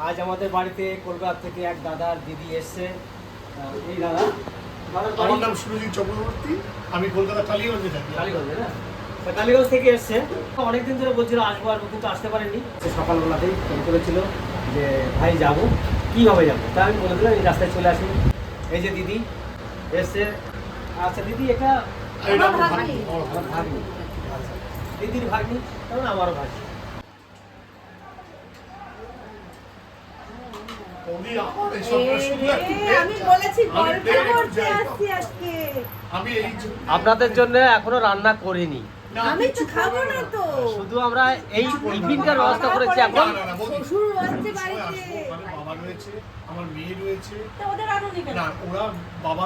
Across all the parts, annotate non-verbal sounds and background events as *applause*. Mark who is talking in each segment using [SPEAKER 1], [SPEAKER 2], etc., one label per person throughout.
[SPEAKER 1] আজ আমাদের বাড়িতে কলকাতা থেকে এক দাদার দিদি এসছে। এই দাদা।
[SPEAKER 2] আমার নাম সুরজিৎ চক্রবর্তী। আমি কলকাতা টালিগঞ্জে থাকি।
[SPEAKER 1] কালীগঞ্জে না? কালীগঞ্জ থেকে এসছে। অনেকদিন ধরে বলছিল আসব আসব কিন্তু আসতে পারেনি। সে সকালবেলাতেই ফোন করেছিল যে ভাই যাব। কীভাবে যাব? তা আমি বলে দিলাম এই রাস্তায় চলে আসুন। এই যে দিদি এসছে। আচ্ছা দিদি এটা আচ্ছা দিদির ভাগ্নি? তেমন আমারও ভাগ্নি
[SPEAKER 2] বৌদি, আমার এই সবটা শুনলে একটু
[SPEAKER 3] এ,
[SPEAKER 2] পেট
[SPEAKER 3] আমি
[SPEAKER 2] যায়।
[SPEAKER 3] বলেছি
[SPEAKER 2] আমি
[SPEAKER 3] গল্প
[SPEAKER 2] পেট একটু
[SPEAKER 3] করতে
[SPEAKER 2] যায় তো।
[SPEAKER 3] আসছি আজকে
[SPEAKER 2] আমি এই যে-
[SPEAKER 1] আপনাদের জন্য এখনও রান্না করিনি।
[SPEAKER 3] আমি তো খাব না তো।
[SPEAKER 1] শুধু আমরা এই টিফিনটার ব্যবস্থা করেছি এখন।
[SPEAKER 3] শ্বশুর রয়েছে বাড়িতে
[SPEAKER 2] বাবা রয়েছে, আমার মেয়ে রয়েছে।
[SPEAKER 4] ওদের আরও
[SPEAKER 2] না ওরা বাবা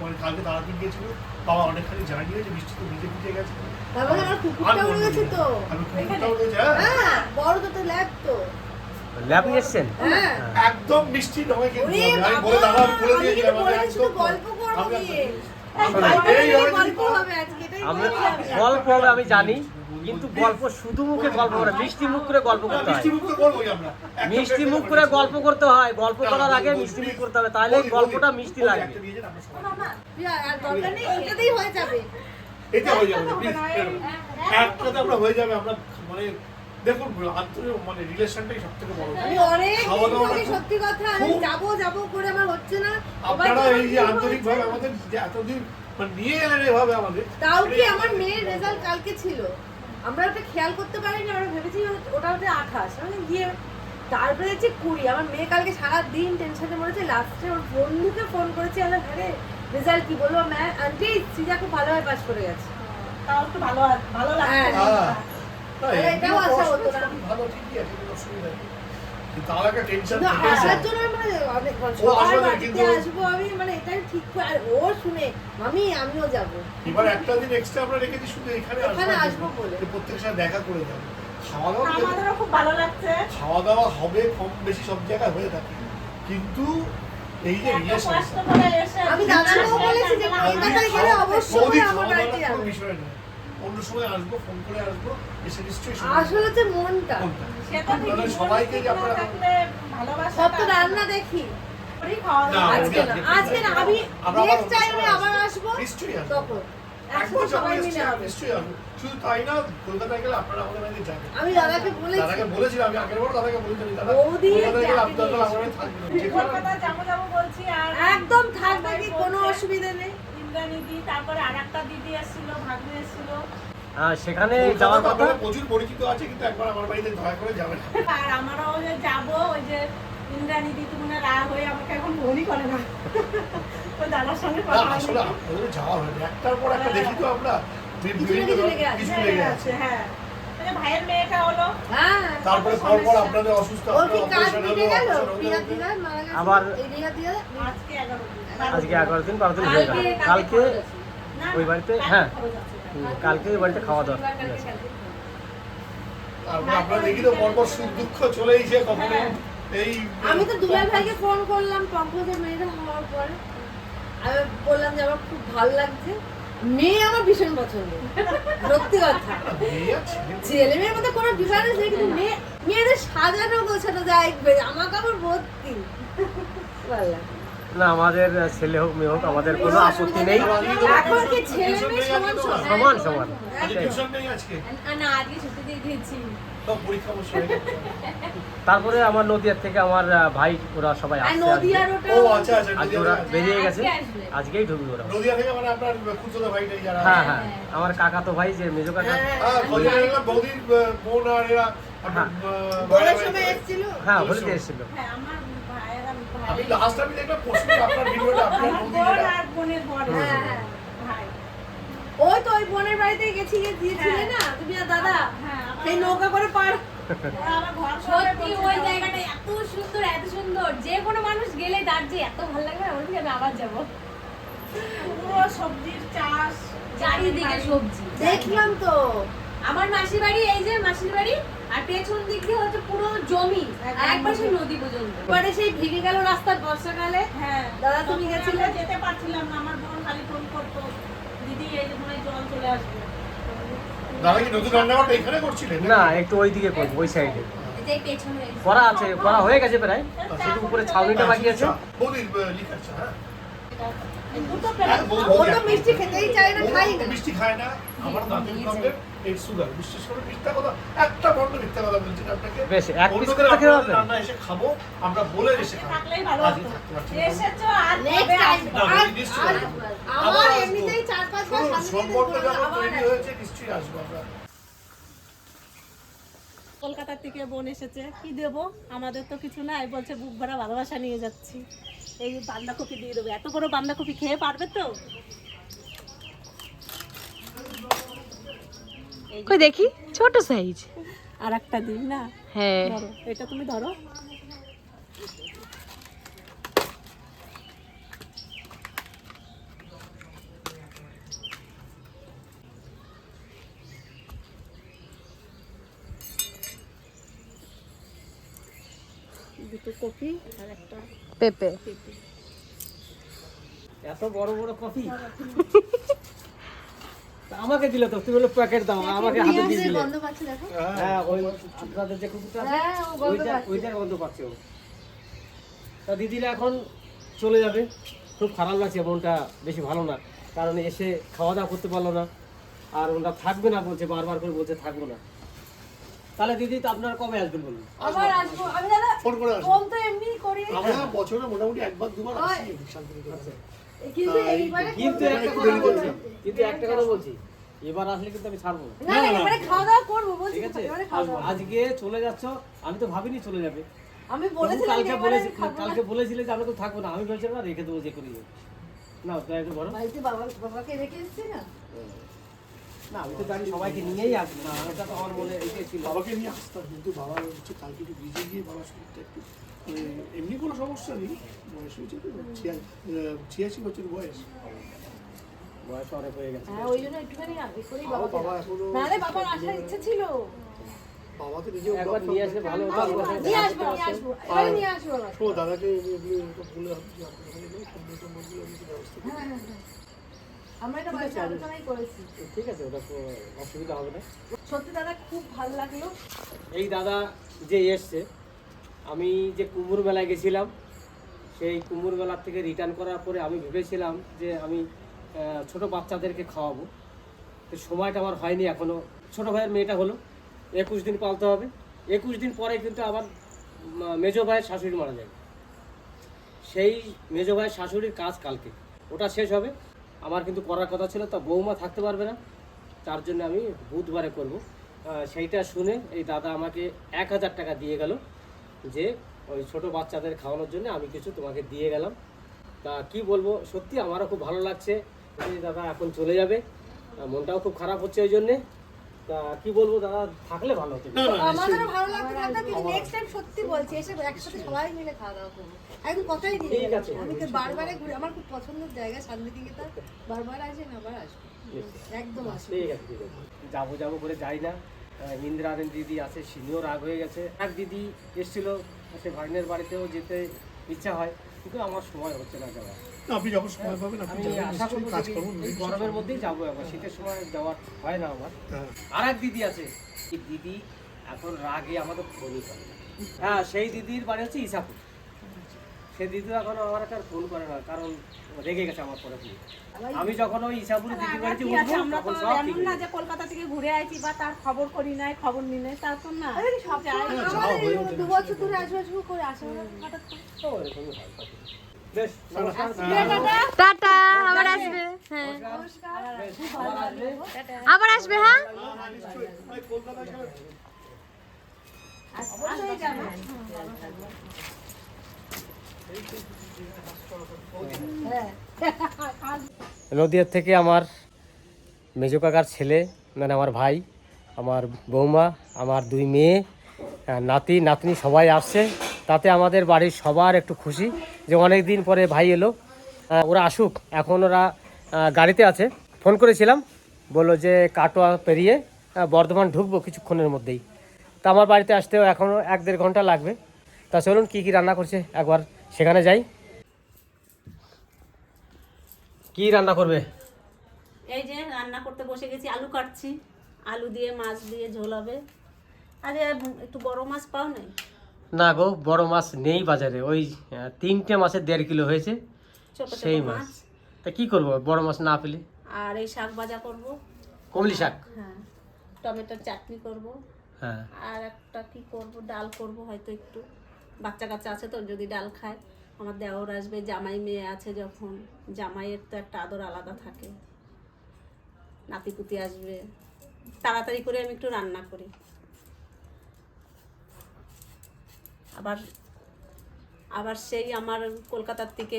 [SPEAKER 2] মানে কালকে তারাপীঠ গিয়েছিল বাবা অনেকখানি জানিয়েছে বৃষ্টি তো ভিজে ভিজে গেছে।
[SPEAKER 3] তারপরে আমার কুকুরটা উড়ে তো।
[SPEAKER 2] আমি কুকুরটাও রয়েছে হ্যাঁ।
[SPEAKER 3] হ্যাঁ বড় তো তো ল্যাব তো
[SPEAKER 1] ল্যাব নিয়ে এসছেন?
[SPEAKER 3] হ্যাঁ।
[SPEAKER 2] একদম মিষ্টি নয় কিন্তু আমি বলে আমি বলে দিয়েছিলাম আমি একদম
[SPEAKER 3] গল্প করব নিয়ে। গল্প
[SPEAKER 2] হবে
[SPEAKER 1] আমি জানি কিন্তু গল্প শুধু মুখে গল্প করে মিষ্টি মুখ করে গল্প করতে হয়।
[SPEAKER 2] মিষ্টি মুখ একটা
[SPEAKER 1] করে গল্প করতে হয় গল্প করার আগে মিষ্টি মুখ করতে হবে তাহলে গল্পটা মিষ্টি লাগবে।
[SPEAKER 2] একটা
[SPEAKER 3] হয়ে যাবে।
[SPEAKER 2] এটা হয়ে যাবে
[SPEAKER 4] না, এই-
[SPEAKER 2] আমরা হয়ে যাবে আমরা মানে দেখুন মানে রিলেশনটাই সব থেকে বড়
[SPEAKER 3] আমি অনেক সত্যি কথা আমি যাব যাব করে আমার হচ্ছে না।
[SPEAKER 2] আপনারা এই যে
[SPEAKER 3] আমার
[SPEAKER 2] আন্তরিক ভাবে আমাদের যে এতদিন মানে নিয়ে এলেন এভাবে আমাদের
[SPEAKER 3] তাও কি আমার মেয়ের রেজাল্ট কালকে ছিল? আমরা ওটা খেয়াল করতে পারিনি আমরা ভেবেছি ওটা হচ্ছে আঠাশ। মানে গিয়ে তারপরে হচ্ছে কুড়ি। আমার মেয়ে কালকে সারা দিন টেনশনে মরেছে। লাস্টে ওর বন্ধুকে ফোন করেছি আমরা আরে রেজাল্ট কি বলব? ম্যাম আন্টি সিজা খুব ভালোভাবে পাস করে গেছে।
[SPEAKER 4] তাও একটু ভালো ভালো লাগছে।
[SPEAKER 3] এটাও আশা হতো না।
[SPEAKER 2] ভালো ঠিকই আছে কোনো অসুবিধা নেই। কিন্তু তার একটা টেনশন
[SPEAKER 3] কিন্তু
[SPEAKER 2] থেকে
[SPEAKER 3] আসার জন্য মানে অনেক
[SPEAKER 2] ও আসবে কিন্তু-
[SPEAKER 3] আসব আমি মানে এটাই ঠিক আর ও শুনে মামি আমিও যাব।
[SPEAKER 2] এবার একটা দিন এক্সট্রা আমরা রেখেছি শুধু এখানে
[SPEAKER 3] এখানে আসব বলে।
[SPEAKER 2] যে সাথে দেখা করে যাব। খাওয়া দাওয়া
[SPEAKER 4] আমাদেরও খুব ভালো লাগছে।
[SPEAKER 2] খাওয়া দাওয়া হবে কম বেশি সব জায়গায় হয়ে থাকে। কিন্তু এই যে
[SPEAKER 4] এত
[SPEAKER 2] রিলেশন
[SPEAKER 4] কষ্ট করে এসে
[SPEAKER 3] আমি দাদাকেও বলেছি যে কলকাতায় গেলে অবশ্যই আমার বাড়িতে যাবে।
[SPEAKER 2] বিষয় না অন্য সময় আসব ফোন করে আসব এসে নিশ্চয়ই
[SPEAKER 3] আসলে হচ্ছে মনটা।
[SPEAKER 2] সবাইকে আপনারা-
[SPEAKER 3] সব তো রান্না দেখি। আজকে না আজকে না আমি নেক্সট টাইমে আবার
[SPEAKER 2] আসব। নিশ্চয়ই আসব।
[SPEAKER 3] আমি দাদাকে
[SPEAKER 2] বলেছিলাম আমি আগের দাদাকে বলেছিলাম দাদা
[SPEAKER 3] একদম থাকবে কি কোনো অসুবিধা নেই।
[SPEAKER 4] ইন্দ্রাণীদি তারপরে আর একটা দিদি এসেছিল ভাগ্নে এসেছিল।
[SPEAKER 1] সেখানে যাওয়ার কথা
[SPEAKER 2] প্রচুর পরিচিত আছে কিন্তু একবার আমার বাড়িতে দয়া করে যাবে
[SPEAKER 4] আর আমারও যে যাব ওই যে ইন্দ্রাণীদি তুমি রাগ হয়ে আমাকে এখন মনই করে না। তো দাদার সঙ্গে কথা
[SPEAKER 2] আসলে যাওয়া হয়নি। একটার পর একটা দেখি তো আমরা।
[SPEAKER 3] কিছু লেগে আছে।
[SPEAKER 4] হ্যাঁ, ভাইয়ের মেয়েটা হলো।
[SPEAKER 2] তারপরে আপনাদের অসুস্থ।
[SPEAKER 1] আবার-
[SPEAKER 4] আজকে এগারো দিন।
[SPEAKER 1] বারো দিন হয়ে গেল।
[SPEAKER 3] কালকে
[SPEAKER 1] ওই বাড়িতে হ্যাঁ। কালকে ওই খাওয়া দাওয়া
[SPEAKER 2] আপনারা দেখি তো পরপর সুখ দুঃখ চলেই যে কখনো
[SPEAKER 4] হ্যাঁ।
[SPEAKER 2] এই
[SPEAKER 3] আমি তো দুলাল ভাইকে ফোন করলাম পঙ্কজের মেয়েটা হওয়ার পরে। আমি বললাম যে আমার খুব ভালো লাগছে। মেয়ে আমার ভীষণ পছন্দ। সত্যি কথা।
[SPEAKER 2] ছেলে
[SPEAKER 3] মেয়ের মধ্যে কোনো ডিফারেন্স নেই কিন্তু মেয়ে মেয়েদের সাজানো গোছানো যায় আমার কাপড় ভর্তি।
[SPEAKER 1] না আমাদের ছেলে হোক মেয়ে হোক আমাদের কোনো আপত্তি নেই।
[SPEAKER 3] এখন কি ছেলে মেয়ে সমান
[SPEAKER 1] সমান? সমান
[SPEAKER 2] আজকে
[SPEAKER 3] না আজকে ছুটি দিয়ে দিয়েছি।
[SPEAKER 2] হয়ে।
[SPEAKER 1] তারপরে আমার নদিয়ার থেকে আমার ভাই ওরা সবাই আসছে
[SPEAKER 2] ও আচ্ছা আচ্ছা
[SPEAKER 1] আজকে ওরা বেরিয়ে গেছে। আজকেই ঢুকবে ওরা।
[SPEAKER 2] নদিয়া থেকে মানে আপনার খুচরো ভাইটাই যারা।
[SPEAKER 1] হ্যাঁ হ্যাঁ। আমার কাকা তো ভাই যে মেজো কাকা।
[SPEAKER 2] হ্যাঁ নদিয়া থেকে বৌদির বোন আর এরা
[SPEAKER 1] হ্যাঁ। হ্যাঁ হোলিতে এসেছিল।
[SPEAKER 4] হ্যাঁ, আমার ভাইয়ের আর
[SPEAKER 2] আমি লাস্ট আমি দেখলাম আপনার ভিডিওটা আপনার
[SPEAKER 4] আমার
[SPEAKER 2] বৌদি
[SPEAKER 4] বোন
[SPEAKER 2] যেটা
[SPEAKER 4] আর বোনের বর
[SPEAKER 3] হ্যাঁ,
[SPEAKER 4] এসেছিল।
[SPEAKER 3] হ্যাঁ।
[SPEAKER 4] ভাই।
[SPEAKER 3] ওই তো ওই বোনের বাড়িতে গেছি না? তুমি আর দাদা?
[SPEAKER 4] হ্যাঁ, আমার-
[SPEAKER 3] সেই নৌকা করে পার।
[SPEAKER 4] আমার করে
[SPEAKER 5] সত্যি ওই জায়গাটা এত সুন্দর এত সুন্দর। যে কোনো মানুষ গেলে তার যে এত ভালো লাগবে আমি আমি আবার যাব।
[SPEAKER 4] পুরো সবজির চাষ
[SPEAKER 5] চারিদিকে সবজি।
[SPEAKER 3] দেখলাম তো।
[SPEAKER 5] আমার মাসির বাড়ি এই যে মাসির বাড়ি আর পেছন দিক দিয়ে হচ্ছে পুরো জমি। আর এক পাশে নদী পর্যন্ত।
[SPEAKER 3] এবারে সেই ভেঙে গেল রাস্তা বর্ষাকালে।
[SPEAKER 4] হ্যাঁ
[SPEAKER 3] দাদা, তুমি গেছিলে?
[SPEAKER 4] যেতে পারছিলাম না আমার বোন খালি ফোন করতো।
[SPEAKER 1] না একটু ওই দিকে করব ওই সাইডে করা আছে করা হয়ে গেছে প্রায়। শুধু উপরে ছাউনিটা বাকি আছে।
[SPEAKER 2] বৌদির লিখার চা
[SPEAKER 4] দুটো প্লেট
[SPEAKER 2] বৌদি-
[SPEAKER 3] ও
[SPEAKER 2] বৌদি
[SPEAKER 3] তো
[SPEAKER 2] এক-
[SPEAKER 3] মিষ্টি খেতেই চায় না খাই না।
[SPEAKER 2] মিষ্টি খায় না আমার দাদির প্রবলেম এই সুগার বিশেষ করে মিথ্যা কথা একটা বন্ধ মিথ্যা কথা বলছি আপনাকে।
[SPEAKER 1] বেশ, এক piece করে খেতে
[SPEAKER 2] আপনাদের রান্না এসে খাব আমরা বলে এসে খাব।
[SPEAKER 4] থাকলেই ভালো হতো।
[SPEAKER 2] থাকতে পারছি না।
[SPEAKER 4] এসেছ আর
[SPEAKER 3] নেক্সট
[SPEAKER 4] কবে
[SPEAKER 3] টাইম
[SPEAKER 4] আসবে?
[SPEAKER 2] না,
[SPEAKER 3] আর
[SPEAKER 2] নিশ্চয়ই
[SPEAKER 3] আর
[SPEAKER 2] আসব।
[SPEAKER 3] আমার এমনিতেই চার পাঁচ মাস
[SPEAKER 2] শুনুন,
[SPEAKER 3] শান্তিতে
[SPEAKER 2] সম্পর্ক
[SPEAKER 3] ঘুরবো,
[SPEAKER 2] যখন
[SPEAKER 3] আবার
[SPEAKER 2] তৈরি
[SPEAKER 3] আসব।
[SPEAKER 2] হয়েছে নিশ্চয়ই আসব আমরা।
[SPEAKER 4] কলকাতা থেকে বোন এসেছে কি দেব? আমাদের তো কিছু নাই বলছে বুক ভরা ভালোবাসা নিয়ে যাচ্ছি। এই বাঁধাকপি দিয়ে দেবো। এত বড় বাঁধাকপি খেয়ে পারবে তো?
[SPEAKER 5] কই দেখি ছোট সাইজ
[SPEAKER 4] আর একটা দিন না?
[SPEAKER 5] হ্যাঁ।
[SPEAKER 4] এটা তুমি ধরো। দুটো কপি আর একটা
[SPEAKER 5] পেঁপে।
[SPEAKER 4] পেঁপে।
[SPEAKER 1] এত বড় বড় কফি? *laughs* আমাকে দিলে তো তুমি বলে প্যাকেট দাও আমাকে হাতে দিয়ে দিলে।
[SPEAKER 3] গন্ধ পাচ্ছে দেখো।
[SPEAKER 1] হ্যাঁ ওই আপনাদের যে কুকুরটা আছে
[SPEAKER 3] হ্যাঁ, ও গন্ধ
[SPEAKER 1] ওইটা
[SPEAKER 3] পাচ্ছে।
[SPEAKER 1] ওইটার গন্ধ পাচ্ছে ও। তা দিদিরা এখন চলে যাবে। খুব খারাপ লাগছে মনটা বেশি ভালো না। কারণ এসে খাওয়া দাওয়া করতে পারল না। আর ওরা থাকবে না বলছে বারবার করে বলছে থাকব না। তাহলে দিদি তো আপনারা কবে আসবেন বলুন?
[SPEAKER 3] আবার আসব। আমি দাদা
[SPEAKER 2] ফোন করে আসব।
[SPEAKER 3] ফোন তো এমনি করি।
[SPEAKER 2] আমরা বছরে মোটামুটি একবার দুবার
[SPEAKER 3] হয়।
[SPEAKER 2] আসি।
[SPEAKER 3] কিন্তু
[SPEAKER 2] হ্যাঁ, এই
[SPEAKER 3] এইবারে
[SPEAKER 1] কিন্তু একটা কথা বলছি কিন্তু একটা কথা বলছি এবার আসলে কিন্তু আমি ছাড়বো না।
[SPEAKER 3] না এবারে খাওয়া দাওয়া করব বলছি
[SPEAKER 1] ঠিক
[SPEAKER 3] তো,
[SPEAKER 1] আছে আজকে চলে যাচ্ছ আমি তো ভাবিনি চলে যাবে।
[SPEAKER 3] আমি বলেছিলাম
[SPEAKER 1] কালকে বলেছি কালকে বলেছিলে যে আমরা তো থাকব না। আমি বলছিলাম না রেখে দেবো যে করি। না তো একটু বড়
[SPEAKER 3] বাড়িতে বাবা বাবাকে রেখে এসেছি না?
[SPEAKER 1] না আমি তো জানি সবাইকে নিয়েই আসব না। এটা তো আমার মনে এইটাই ছিল।
[SPEAKER 2] বাবাকে নিয়ে আসতাম কিন্তু বাবা হচ্ছে কালকে একটু ভিজে গিয়ে বাবার শরীরটা একটু মানে এমনি কোনো সমস্যা নেই। বয়স হয়েছে তো ছিয়াশি বছর বয়স।
[SPEAKER 1] বয়স অনেক হয়ে গেছে।
[SPEAKER 3] হ্যাঁ ওই জন্য একটুখানি আগে করেই
[SPEAKER 2] তাও বাবা এখনও
[SPEAKER 3] নাহলে বাবার আসার ইচ্ছে ছিল।
[SPEAKER 2] বাবা তো
[SPEAKER 1] একবার নিয়ে আসলে ভালো হতো
[SPEAKER 3] নিয়ে আসব নিয়ে আসব। এবারে নিয়ে আসব
[SPEAKER 2] ও দাদাকে এগুলো এরকম বলে ভাবছি যে আপনার ওখানে গেলে সম্বল টম্বলগুলো আমি একটু ব্যবস্থা
[SPEAKER 3] হ্যাঁ, হ্যাঁ, হ্যাঁ। আমরা এটা বাড়িতে আলোচনাই করেছি।
[SPEAKER 1] ঠিক আছে ওটা তো অসুবিধা হবে না।
[SPEAKER 3] সত্যি দাদা খুব ভালো লাগল।
[SPEAKER 1] এই দাদা যে এসছে আমি যে কুমুর মেলায় গেছিলাম সেই কুমুর মেলার থেকে রিটার্ন করার পরে আমি ভেবেছিলাম যে আমি ছোট বাচ্চাদেরকে খাওয়াবো। তো সময়টা আমার হয়নি এখনও ছোট ভাইয়ের মেয়েটা হলো। একুশ দিন পালতে হবে। একুশ দিন পরে কিন্তু আবার মেজো ভাইয়ের শাশুড়ি মারা যায় সেই মেজো ভাইয়ের শাশুড়ির কাজ কালকে। ওটা শেষ হবে। আমার কিন্তু করার কথা ছিল, তা বৌমা থাকতে পারবে না। তার জন্য আমি বুধবারে করব। সেইটা শুনে এই দাদা আমাকে এক হাজার টাকা দিয়ে গেল যে, ওই ছোট বাচ্চাদের খাওয়ানোর জন্য আমি কিছু তোমাকে দিয়ে গেলাম। তা কি বলব? সত্যি আমারও খুব ভালো লাগছে। দাদা এখন চলে যাবে। মনটাও খুব খারাপ হচ্ছে ওই জন্যে। তা কি বলব দাদা থাকলে ভালো হতো।
[SPEAKER 2] না না
[SPEAKER 3] আমাদেরও ভালো লাগছে দাদা কিন্তু নেক্সট টাইম সত্যি বলছি এসে একসাথে সবাই মিলে খাওয়া দাওয়া করব। একদম কথাই দিয়ে
[SPEAKER 1] ঠিক
[SPEAKER 3] গেলাম।
[SPEAKER 1] আছে।
[SPEAKER 3] আমি তো বারবারে ঘুরে আমার খুব পছন্দের জায়গা শান্তিনিকেতন। বারবার আসেন আবার আসব একদম আসব
[SPEAKER 1] ঠিক আছে ঠিক আছে। যাব যাব করে যাই না। আহ, ইন্দ্রাণী দিদি আছে সিনিও রাগ হয়ে গেছে। এক দিদি এসেছিল সে ভাগ্নের বাড়িতেও যেতে ইচ্ছা হয় কিন্তু আমার সময় হচ্ছে না যাওয়া
[SPEAKER 2] আপনি যখন সময় পাবেন আপনি
[SPEAKER 1] আমি আশা করব
[SPEAKER 2] কাজ
[SPEAKER 1] গরমের মধ্যেই যাব একবার। শীতের সময় যাওয়ার হয় না আমার।
[SPEAKER 2] হ্যাঁ।
[SPEAKER 1] আর এক দিদি আছে। এই দিদি এখন রাগে আমাকে ফোনই করে। হ্যাঁ সেই দিদির বাড়ি হচ্ছে ইসাপুর সেই দিদি এখন আমার একটা ফোন করে না কারণ রেগে গেছে আমার পরে আমি যখন ওই ইসাপুরের দিদির বাড়িতে উঠবো
[SPEAKER 4] আমরা তো
[SPEAKER 1] তখন সব ঠিক
[SPEAKER 4] না যে কলকাতা থেকে ঘুরে আইছি বা তার খবর করি নাই খবর নি নাই তার তো না।
[SPEAKER 3] আরে সব
[SPEAKER 4] যাই।
[SPEAKER 2] হ্যাঁ,
[SPEAKER 3] আমার দু বছর ধরে আসব আসব করে আসে হঠাৎ করে।
[SPEAKER 5] টাটা আবার আসবে। হ্যাঁ।
[SPEAKER 1] আবার আসবে।
[SPEAKER 5] হ্যাঁ?
[SPEAKER 1] নদিয়ার থেকে আমার মেজো কাকার ছেলে মানে আমার ভাই আমার বৌমা আমার দুই মেয়ে নাতি নাতনি সবাই আসছে। তাতে আমাদের বাড়ির সবার একটু খুশি যে অনেক দিন পরে ভাই এলো। ওরা আসুক। এখন ওরা গাড়িতে আছে। ফোন করেছিলাম। বলল যে কাটোয়া পেরিয়ে বর্ধমান ঢুকবো কিছুক্ষণের মধ্যেই। তা আমার বাড়িতে আসতেও এখনও এক দেড় ঘণ্টা লাগবে। তা চলুন কী কী রান্না করছে একবার সেখানে যাই। কি রান্না করবে?
[SPEAKER 4] এই যে রান্না করতে বসে গেছি। আলু কাটছি। আলু দিয়ে, মাছ দিয়ে ঝোল হবে আরে, একটু বড় মাছ পাও নাই
[SPEAKER 1] না গো বড় মাছ নেই বাজারে। ওই তিনটে মাছের দেড় কিলো হয়েছে। সেই মাছ।
[SPEAKER 4] মাছ।
[SPEAKER 1] তা কি করব বড় মাছ না পেলে?
[SPEAKER 4] আর এই শাক ভাজা করব।
[SPEAKER 1] কমলি শাক?
[SPEAKER 4] হ্যাঁ টমেটোর চাটনি করব।
[SPEAKER 1] হ্যাঁ।
[SPEAKER 4] আর একটা কি করব ডাল করব হয়তো একটু। বাচ্চা কাচ্চা আছে তো যদি ডাল খায়। আমার দেওর আসবে জামাই মেয়ে আছে যখন। জামাইয়ের তো একটা আদর আলাদা থাকে। নাতিপুতি আসবে। তাড়াতাড়ি করে আমি একটু রান্না করি। আবার আবার সেই আমার কলকাতার থেকে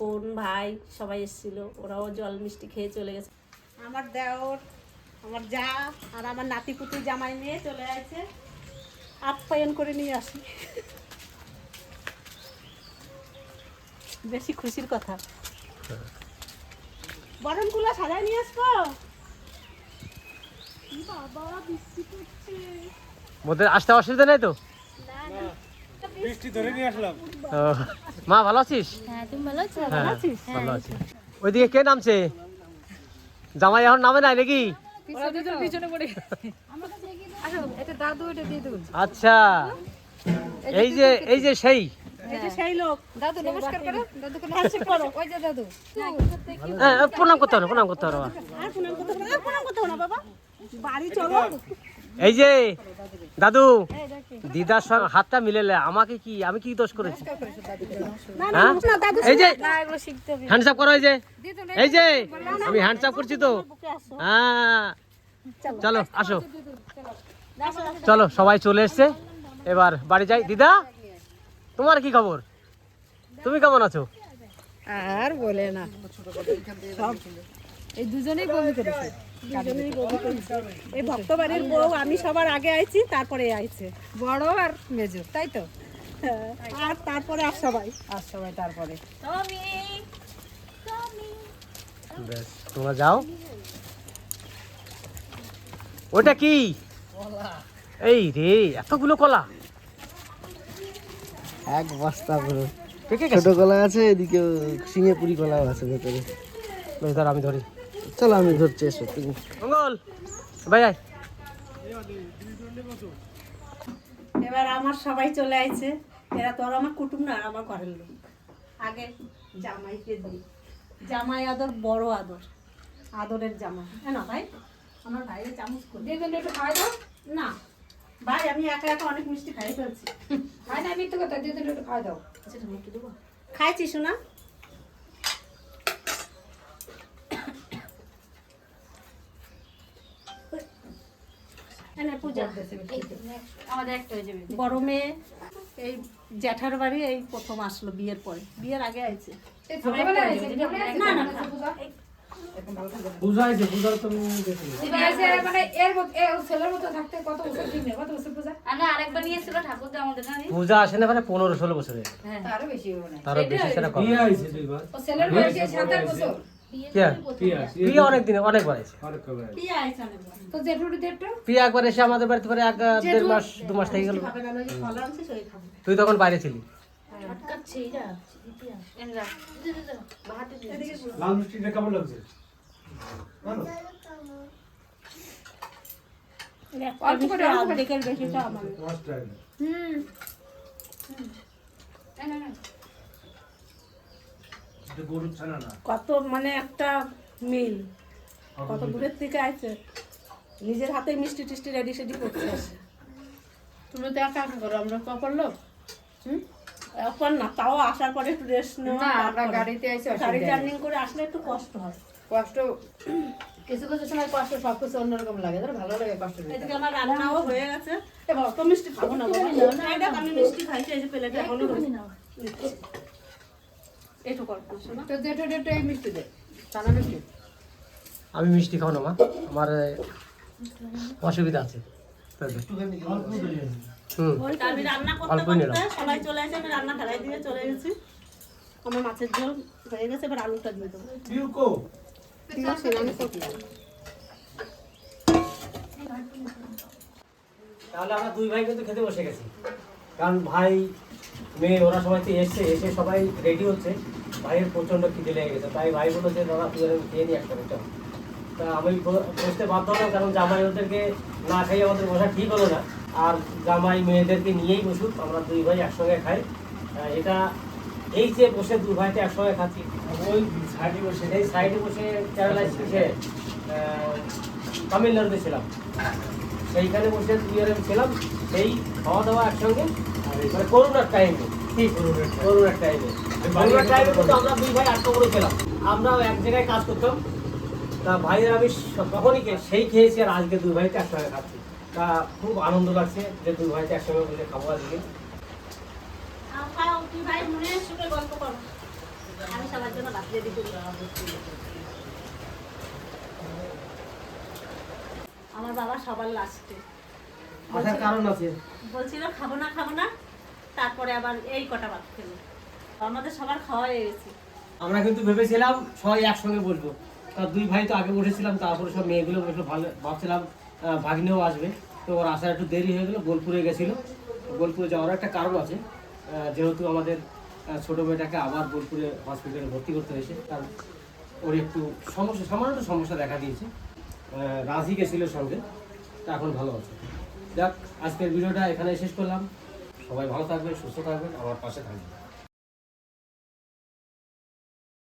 [SPEAKER 4] বোন ভাই সবাই এসেছিল। ওরাও জল মিষ্টি খেয়ে চলে গেছে। আমার দেওর আমার যা আর আমার নাতি পুতি জামাই নিয়ে চলে আছে আপ্যায়ন করে নিয়ে আসি। বেশি খুশির কথা। বরণগুলো সাজায় নিয়ে আসব? বাবা বৃষ্টি পড়ছে।
[SPEAKER 1] ওদের আসতে অসুবিধা নেই তো? ও, মা ভালো আছিস?
[SPEAKER 5] হ্যাঁ তুমি ভালো আছো?
[SPEAKER 1] হ্যাঁ ভালো আছি। ওইদিকে কে নামছে? জামাই এখন নামে নাই নাকি?
[SPEAKER 3] এটা দাদু এটা দিয়ে দেবো
[SPEAKER 1] আচ্ছা। এই যে এই যে সেই।
[SPEAKER 4] যে সেই লোক।
[SPEAKER 3] দাদু নমস্কার করো। দাদুকে
[SPEAKER 4] হ্যান্ডশেক করো।
[SPEAKER 3] ওই যে দাদু।
[SPEAKER 1] হ্যাঁ প্রণাম করতে হবে প্রণাম করতে হবে
[SPEAKER 4] বাড়ি চলো।
[SPEAKER 1] এই যে দাদু দিদার সঙ্গে হাতটা মিলেলে আমাকে কি আমি কি দোষ করেছি?
[SPEAKER 4] না না
[SPEAKER 1] হ্যাঁ? এই যে হ্যান্ডসাপ করো এই যে। এই যে আমি হ্যান্ডসাপ করছি তো। হ্যাঁ। চলো আসো চলো। সবাই চলে এসছে। এবার বাড়ি যাই। দিদা তোমার কি খবর? তুমি কেমন আছো?
[SPEAKER 3] আর বলে না। এই দুজনেই বমি করছে।
[SPEAKER 4] এই ভক্ত বাড়ির বউ আমি সবার আগে আইছি তারপরে আইছে।
[SPEAKER 3] বড় আর মেজো তাই তো?
[SPEAKER 4] আর তারপরে আর সবাই।
[SPEAKER 3] আর সবাই তারপরে।
[SPEAKER 1] বেশ তোমরা যাও। ওটা কি? এই রে এতগুলো কলা।
[SPEAKER 6] এক বস্তা পুরো ছোট কলা আছে এদিকে সিঙ্গেপুরি কলাও আছে ভেতরে।
[SPEAKER 1] ধর আমি ধরি।
[SPEAKER 6] চলো আমি ধরছি এসো তুমি।
[SPEAKER 1] মঙ্গল ভাই আয়।
[SPEAKER 4] এবার আমার সবাই চলে আইছে। এরা তো আর আমার কুটুম না আর আমার ঘরের লোক। আগে জামাইকে দিই। জামাই আদর বড় আদর। আদরের জামাই। হ্যাঁ না ভাই? আমার ভাইয়ের চামচ করে
[SPEAKER 3] দিয়ে দেন একটু খাই দাও।
[SPEAKER 4] না। ভাই আমি একা একা অনেক মিষ্টি খাই ফেলছি।
[SPEAKER 3] খাই না মিথ্যে কথা দিয়ে দেন একটু খাই দাও।
[SPEAKER 4] আচ্ছা তুমি একটু দেবো। খাইছি শোনা এনে পূজা।
[SPEAKER 3] আমাদের একটা হয়ে যাবে।
[SPEAKER 4] বড় মেয়ে এই জ্যাঠার বাড়ি এই প্রথম আসলো বিয়ের পরে। বিয়ের আগে
[SPEAKER 3] মানে বছর বছর পূজা?
[SPEAKER 5] আরেকবার নিয়েছিল ঠাকুর দা আমাদের না
[SPEAKER 1] পূজা আসে না মানে পনেরো ষোলো বছরের।
[SPEAKER 3] তারও বেশি
[SPEAKER 1] তারও বেশি সেটা প্রিয়া অনেক দিনে অনেকবার
[SPEAKER 3] তো
[SPEAKER 1] প্রিয়া একবার এসে আমাদের বাড়িতে পরে এক দেড় মাস দু মাস থেকে গেল। তুই তখন বাইরে ছিলি।
[SPEAKER 5] এনরা
[SPEAKER 1] লাল মিষ্টিটা কেমন লাগছে
[SPEAKER 3] অল্প করে, অল্প করে।
[SPEAKER 4] অর্ধেকের বেশিটা আমার
[SPEAKER 3] হুম না, না, না।
[SPEAKER 4] কত মানে একটা মিল। কত দূরের থেকে আইছে। নিজের হাতে মিষ্টি টিষ্টি রেডি সেডি করতে আসে
[SPEAKER 3] তুমি তো একা একা করো আমরা কখন লোক?
[SPEAKER 4] এখন না তাও আসার পরে একটু রেস্ট নেওয়া
[SPEAKER 3] না আমরা গাড়িতে এসে
[SPEAKER 4] গাড়ি জার্নিং করে আসলে একটু কষ্ট হয়।
[SPEAKER 3] কষ্ট কিছু কিছু সময় কষ্ট সব কিছু অন্যরকম লাগে। ধরো ভালো লাগে কষ্ট
[SPEAKER 4] এদিকে আমার রান্নাও হয়ে গেছে। এবার অত মিষ্টি খাব না আমি মিষ্টি খাইছি এই যে প্লেটে এখনও কল্পনা শোনা।
[SPEAKER 3] তো জেঠু এই মিষ্টি দে। মিষ্টি।
[SPEAKER 1] আমি মিষ্টি খাও না মা। আমার অসুবিধা আছে।
[SPEAKER 4] আমি রান্না করতে করতে সবাই চলে আসে আমি রান্না ফেলাই দিয়ে চলে গেছি। আমার মাছের ঝোল হয়ে গেছে এবার আলুটা দিয়ে দেবো।
[SPEAKER 3] ঠিক আছে আমি করলাম
[SPEAKER 1] তাহলে আমরা দুই ভাই কিন্তু খেতে বসে গেছি। কারণ ভাই মেয়ে ওরা সবাই তো এসছে এসে সবাই রেডি হচ্ছে। ভাইয়ের প্রচণ্ড খিদে লেগে গেছে, তাই ভাই বলল যে, দাদা, তুই খেয়ে নি একটা চল তা আমি বসতে বাধ্য হলাম, কারণ জামাই ওদেরকে না খাইয়ে আমাদের বসা ঠিক হলো না। আর জামাই মেয়েদেরকে নিয়েই বসুক, আমরা দুই ভাই একসঙ্গে খাই। এটা এই যে বসে দুই ভাইতে একসঙ্গে খাচ্ছি, ওই সাইডে বসে, এই সাইডে বসে কেরালায় এসে তামিলনাড়ুতে ছিলাম। সেইখানে বসে দুই ছিলাম, সেই খাওয়া দাওয়া একসঙ্গে মানে করোনার টাইমে ঠিক করোনার টাইমে করোনার টাইমে কিন্তু আমরা দুই ভাই আটটা করে ছিলাম। আমরাও এক জায়গায় কাজ করতাম। তা ভাইয়ের আমি তখনই সেই খেয়েছি আর আজকে দুই ভাইতে একসঙ্গে খাচ্ছি। তা খুব আনন্দ লাগছে যে দুই ভাইতে একসঙ্গে বসে খাব আজকে।
[SPEAKER 4] আমি সবার জন্য আমার বাবা সবার লাস্টে
[SPEAKER 1] আসার কারণ আছে?
[SPEAKER 4] বলছিল খাব না খাব না। তারপরে আবার এই কটা ভাত খেলো। আমাদের সবার খাওয়া হয়ে গেছে।
[SPEAKER 1] আমরা কিন্তু ভেবেছিলাম সবাই একসঙ্গে বসবো। তা দুই ভাই তো আগে বসেছিলাম, তারপরে সব মেয়েগুলো বসল ভালো ভাবছিলাম ভাগ্নেও আসবে। তো ওর আসার একটু দেরি হয়ে গেলো, বোলপুরে গেছিল। বোলপুরে যাওয়ার একটা কারণ আছে। যেহেতু আমাদের ছোটো মেয়েটাকে আবার বোলপুরে হসপিটালে ভর্তি করতে হয়েছে কারণ ওর একটু সমস্যা, সামান্য একটু সমস্যা দেখা দিয়েছে। রাজি গেছিল সঙ্গে, তা এখন ভালো আছে। যাক, আজকের ভিডিওটা এখানে শেষ করলাম। সবাই ভালো থাকবেন সুস্থ থাকবেন আমার পাশে থাকবেন।